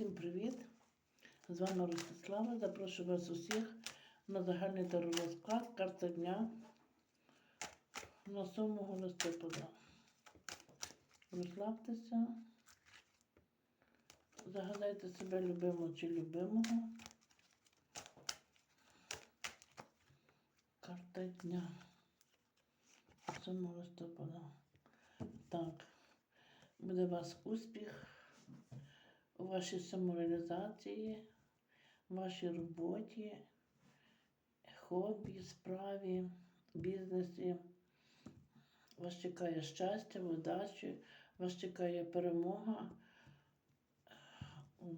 Всім привіт! З вами Ростислава. Запрошую вас усіх на загальний теророзклад карта дня на 7 листопада. Розслабтеся, загадайте себе любимого чи любимого. Карта дня 7 листопада. Так, буде у вас успіх у вашій самореалізації, вашій роботі, хобі, справі, бізнесі. Вас чекає щастя, удачі, вас чекає перемога у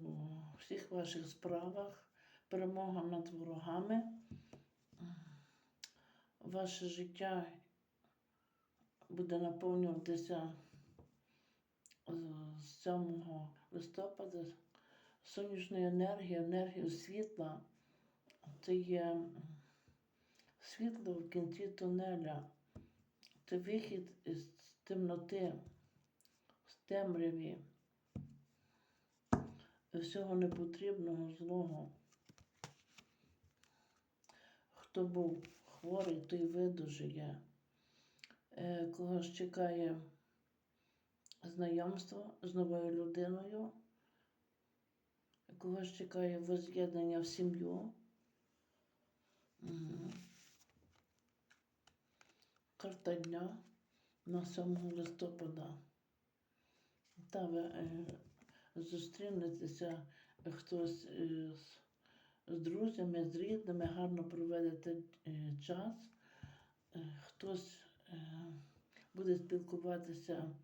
всіх ваших справах, перемога над ворогами. Ваше життя буде наповнюватися 7 листопада сонячної енергії, енергію світла. Це є світло в кінці тунеля. Це вихід із темноти, з темряві, всього непотрібного злого. Хто був хворий, той видужує. Е, Когось чекає знайомство з новою людиною, когось чекає воз'єднання в сім'ю. Мгм. Карта дня на 7 листопада. Та ви е, зустрінетеся хтось е, з, з друзями, з рідними, гарно проведете е, час. Е, хтось е, буде спілкуватися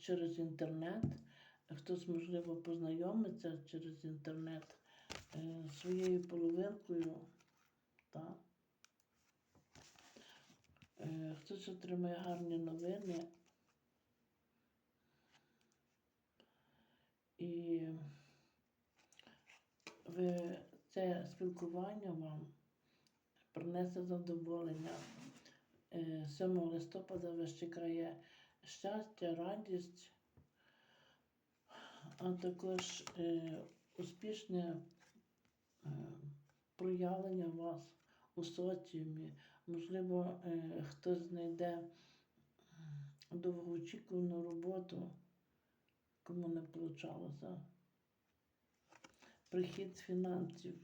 через інтернет. Хтось, можливо, познайомиться через інтернет е, своєю половинкою. Та. Е, Хтось отримає гарні новини. І ви, це спілкування вам принесе задоволення. Е, 7 листопада вас чекає щастя, радість, а також е, успішне е, проявлення вас у соціумі. Можливо, е, хтось знайде довгоочікувану роботу, кому не вийшло. Прихід фінансів.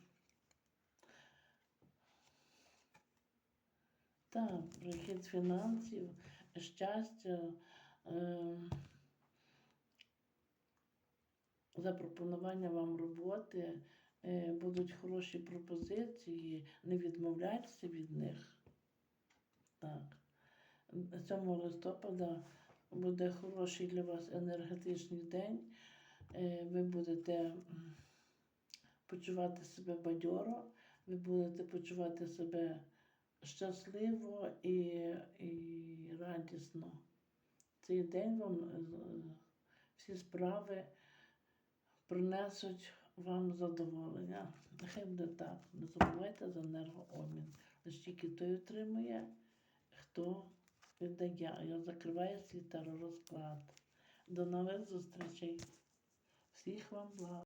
Так, прихід фінансів, щастя, е, запропонування вам роботи, е, будуть хороші пропозиції, не відмовляйтеся від них. Так. 7 листопада буде хороший для вас енергетичний день. Е, Ви будете почувати себе бадьоро, ви будете почувати себе щасливо і, і радісно. Цей день вам е, всі справи принесуть вам задоволення. Нехай буде так. Не забувайте за енергообмін. Лише тільки той отримує, хто віддає. Я закриваю свій теророзклад. До нових зустрічей. Всіх вам благ.